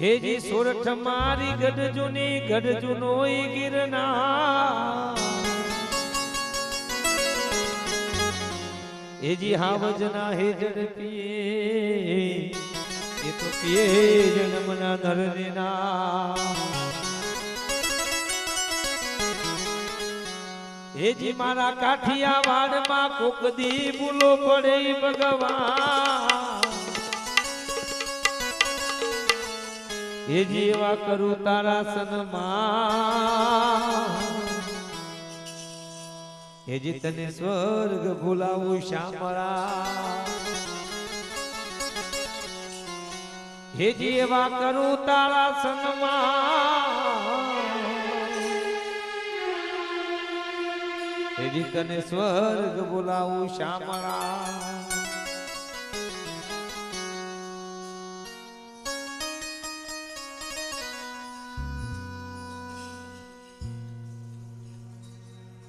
હેજી સોરઠ મારી ગઢજુની, ગઢજુનો ઈ ગિરનાર. હેજી હાવજના હેજડ પીએ એ તો પીએ જન્મના નરનેના હેજી મારા કાઠિયા વાડમાં કોક દી ભૂલો પડે ભગવાન. એ જેવા કરું તારા સન્માન. એ જે તને સ્વર્ગ ભૂલાવું શામળા. હે જેવા કરું તારા સન્માન. હે જે તને સ્વર્ગ બોલાવું શામળા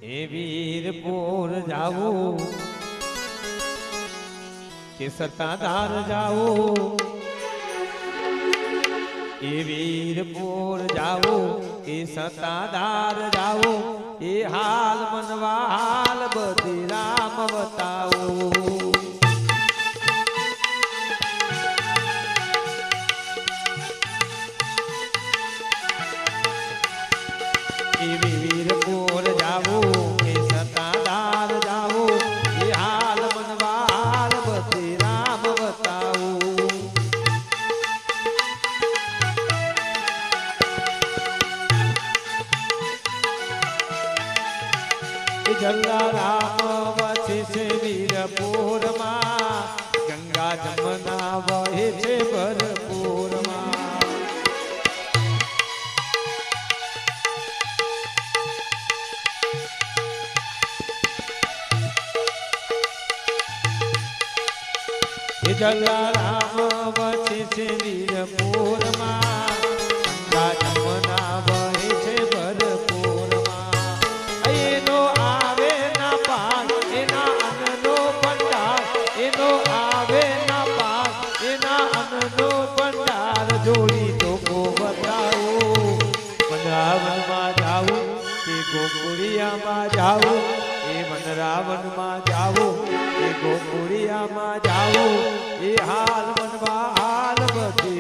એ વીરપુર જાવું કે સત્તાધાર જાવું એ વીરપુર જાવું એ સત્તાધાર જાવું એ હાલ મનવા હાલ બધી રામ બતાવું. જલારામ છે વીરપુરમાં ગંગા જમના વહે છે એનો આવે ના પાર, એના એનો આવે ના પાર એના જોડી તો કો બતાવો વનરાવનમાં જાવું ગોકુળિયામાં જાઓ એ વનરાવનમાં જાઓ એ ગોકુળિયામાં જાઓ એ હાલ મનવા હાલ બધી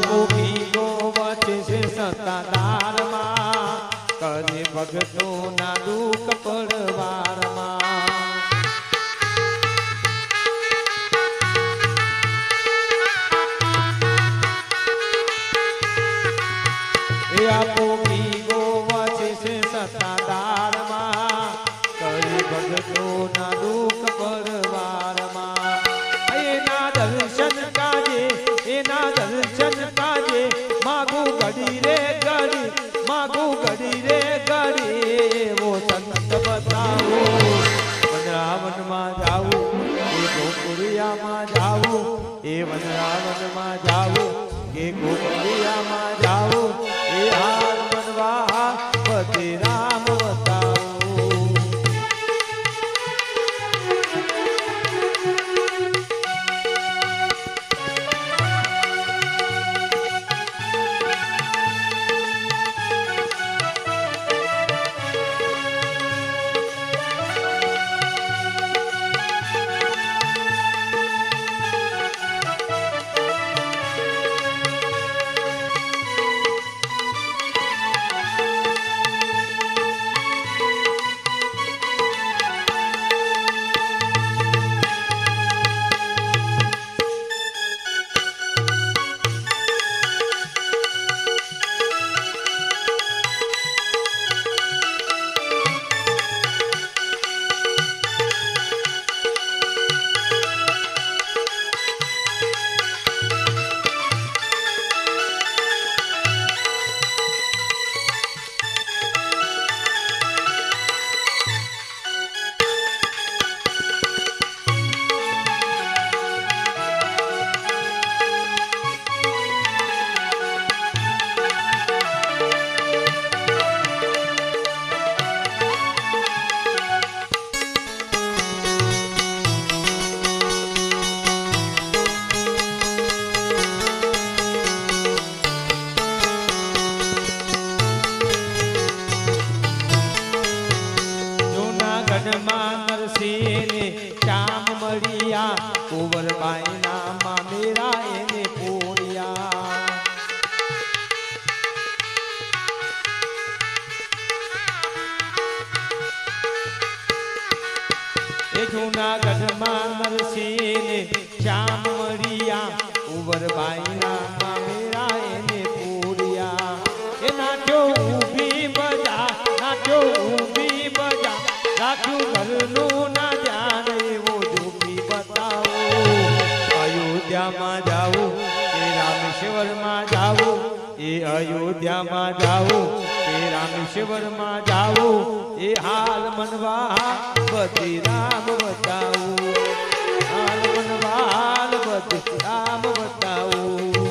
ભીગો વચે છે સત્તાદારમાં કરે ભગતો ના દુઃખ પડવારમાં. એ આપો ભીગો વચે છે સત્તાદારમાં કરે ભગતો ના દુઃખ પડવારમાં એ વનરાવનમાં જાવું કે ગોકુળિયામાં અયોધ્યામાં જાવું એ રામેશ્વરમાં જાવું એ હાલ મનવા બધી રામ બતાવું. હાલ મનવા હાલ બધી રામ બતાવું.